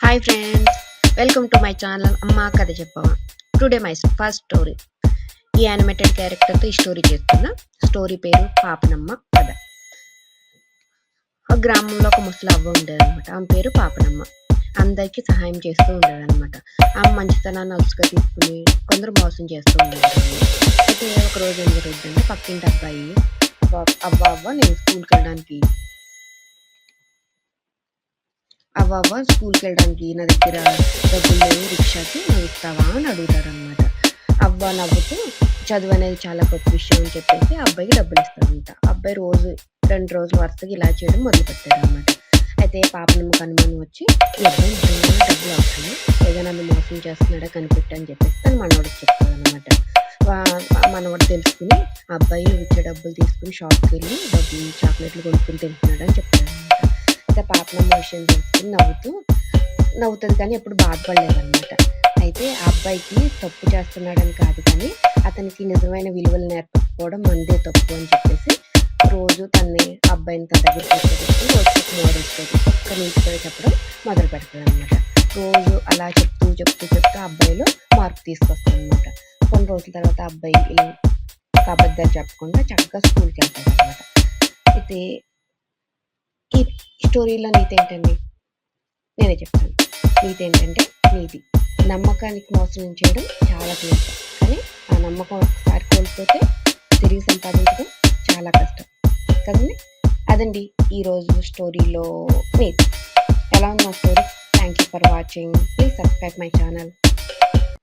Hi friends welcome to my channel అమ్మ కథ చెప్పవా టుడే మై ఫస్ట్ స్టోరీ ఈ యానిమేటెడ్ క్యారెక్టర్తో ఈ స్టోరీ చేస్తున్నా. స్టోరీ పేరు పాపనమ్మ కథ ఒక గ్రామంలో ఒక ముసలి ఉండేదన్నమాట. ఆమె పేరు పాపనమ్మ అందరికీ సహాయం చేస్తూ ఉండేదన్నమాట. ఆమె మంచితనాన్ని అలుసుగా తీసుకుని కొందరు మోసం చేస్తూ ఉండేవారు అయితే ఒక రోజు ఏం జరుగుతుందంటే పక్కింటి అబ్బాయి "అవ్వ- అవ్వ అవ్వ నేను స్కూల్కి వెళ్ళడానికి అవ్వ అవ్వ స్కూల్కి వెళ్ళడానికి నా దగ్గర డబ్బులు లేవు రిక్షాకి నువ్వు ఇస్తావా అని అడుగుతారనమాట అవ్వ నవ్వుతూ చదువు అనేది చాలా గొప్ప విషయం అని చెప్పేసి అబ్బాయికి డబ్బులు ఇస్తారంట. అబ్బాయి రోజు రెండు రోజులు వరుసగా ఇలా చేయడం మొదలు పెట్టారనమాట అనమాట అయితే పాపనమ్మ కనుమని వచ్చి ఈ అబ్బాయి డబ్బులు అవసరం ఏదో నన్ను మోసం చేస్తున్నాడా కనిపెట్టని అని చెప్పేసి తను మనవాడికి చెప్తాడు మనవాడు తెలుసుకుని ఆ అబ్బాయి ఇచ్చే డబ్బులు తీసుకుని షాప్కి వెళ్ళి డబ్బులు చాక్లెట్లు కొనుక్కుని తింటున్నాడు అని చెప్తాడు అనమాట అయితే విషయం నవ్వుతూ నవ్వుతుంది కానీ ఎప్పుడు బాధపడలేదన్నమాట. అయితే ఆ అబ్బాయికి తప్పు చేస్తున్నాడని కాదు కానీ అతనికి నిజమైన విలువలు నేర్పకపోవడం మందే తప్పు అని చెప్పేసి రోజు తన్ని అబ్బాయిని తన దగ్గర తీసుకొచ్చి రోజు ఒక మోడల్స్తో ఒక్క నీటితో చెప్పడం మొదలు పెడతాడు అనమాట రోజు అలా చెప్తూ చెప్తూ చెప్తూ అబ్బాయిలో మార్పు తీసుకొస్తాడు అనమాట కొన్ని రోజుల తర్వాత అబ్బాయి అబద్ధాలు చెప్పకుండా చక్కగా స్కూల్కి వెళ్తాడు అనమాట అయితే స్టోరీలో నీతి ఏంటండి? నేనే చెప్తాను. నీతి ఏంటంటే నీతి. నమ్మకానికి మోసం చేయడం చాలా తేలిక కానీ ఆ నమ్మకం ఒకసారి కోల్పోతే తిరిగి సంపాదించడం చాలా కష్టం. కదండి? అదండి ఈరోజు స్టోరీలో నీతి. ఎలా ఉంది మా story? Thank you for watching please subscribe my channel